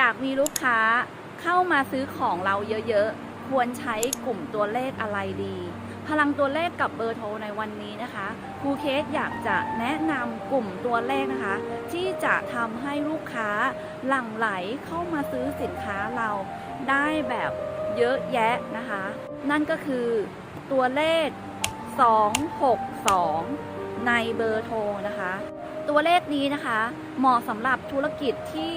อยากมีลูกค้าเข้ามาซื้อของเราเยอะๆ ควรใช้กลุ่มตัวเลขอะไรดี พลังตัวเลขกับเบอร์โทรในวันนี้นะคะครูเคสอยากจะแนะนำกลุ่มตัวเลขนะคะ ที่จะทำให้ลูกค้าหลั่งไหลเข้ามาซื้อสินค้าเราได้แบบเยอะแยะนะคะ นั่นก็คือตัวเลข 262 ในเบอร์โทรนะคะ ตัวเลขนี้นะคะ เหมาะสำหรับธุรกิจที่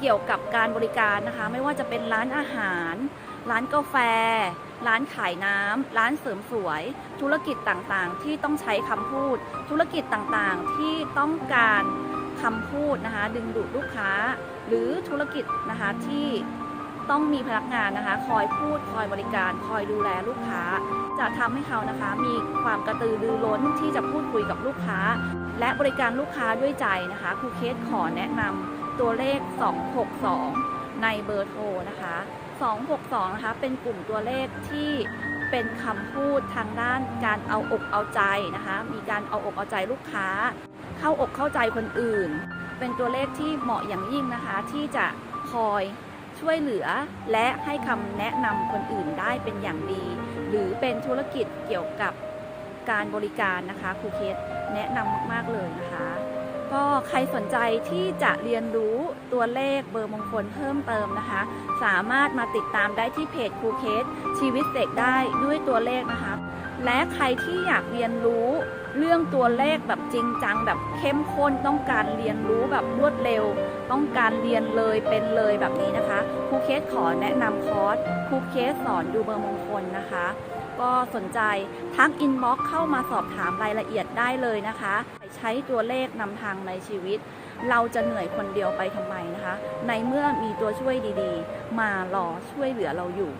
เกี่ยวกับการบริการนะคะ ไม่ว่าจะเป็นร้านอาหาร ร้านกาแฟ ร้านขายน้ำร้านเสริมสวย ธุรกิจต่างๆ ที่ต้องใช้คำพูด ธุรกิจต่างๆ ที่ต้องการคำพูดนะคะ ดึงดูดลูกค้า หรือธุรกิจนะคะที่ต้องมีพนักงานนะคะ คอยพูดคอยบริการ คอยดูแลลูกค้า จะทำให้เขานะคะ มีความกระตือรือร้นที่จะพูดคุยกับลูกค้า และบริการลูกค้าด้วยใจนะคะครูเคสขอแนะนำ ตัวเลข 262 ในเบอร์โทรนะคะ 262 นะคะ เป็นกลุ่มตัวเลขที่เป็นคำพูดทางด้านการเอาอกเอาใจนะคะ มีการเอาอกเอาใจลูกค้า เข้าอกเข้าใจคนอื่น เป็นตัวเลขที่เหมาะอย่างยิ่งนะคะ ที่จะคอยช่วยเหลือและให้คำแนะนำคนอื่นได้เป็นอย่างดี หรือเป็นธุรกิจเกี่ยวกับการบริการนะคะครูเคสแนะนำมาก ๆ เลยนะคะ ก็ใครสนใจที่จะเรียนรู้ตัวเลขเบอร์มงคลเพิ่มเติมนะคะ สามารถมาติดตามได้ที่เพจครูเคสชีวิตเสกได้ด้วยตัวเลขนะคะ และใครที่อยากเรียนรู้เรื่องตัวเลขแบบจริงจังแบบเข้มข้นต้องการเรียนรู้แบบรวดเร็ว ต้องการเรียนเลยเป็นเลยแบบนี้นะคะครูเคสขอแนะนำคอร์สครูเคสสอนดูเบอร์มงคลนะคะ ก็สนใจทักอินบ็อกเข้ามาสอบถามรายละเอียดได้เลยนะคะ ใช้ตัวเลขนำทางในชีวิต เราจะเหนื่อยคนเดียวไปทำไมนะคะ ในเมื่อมีตัวช่วยดีๆ มารอช่วยเหลือเราอยู่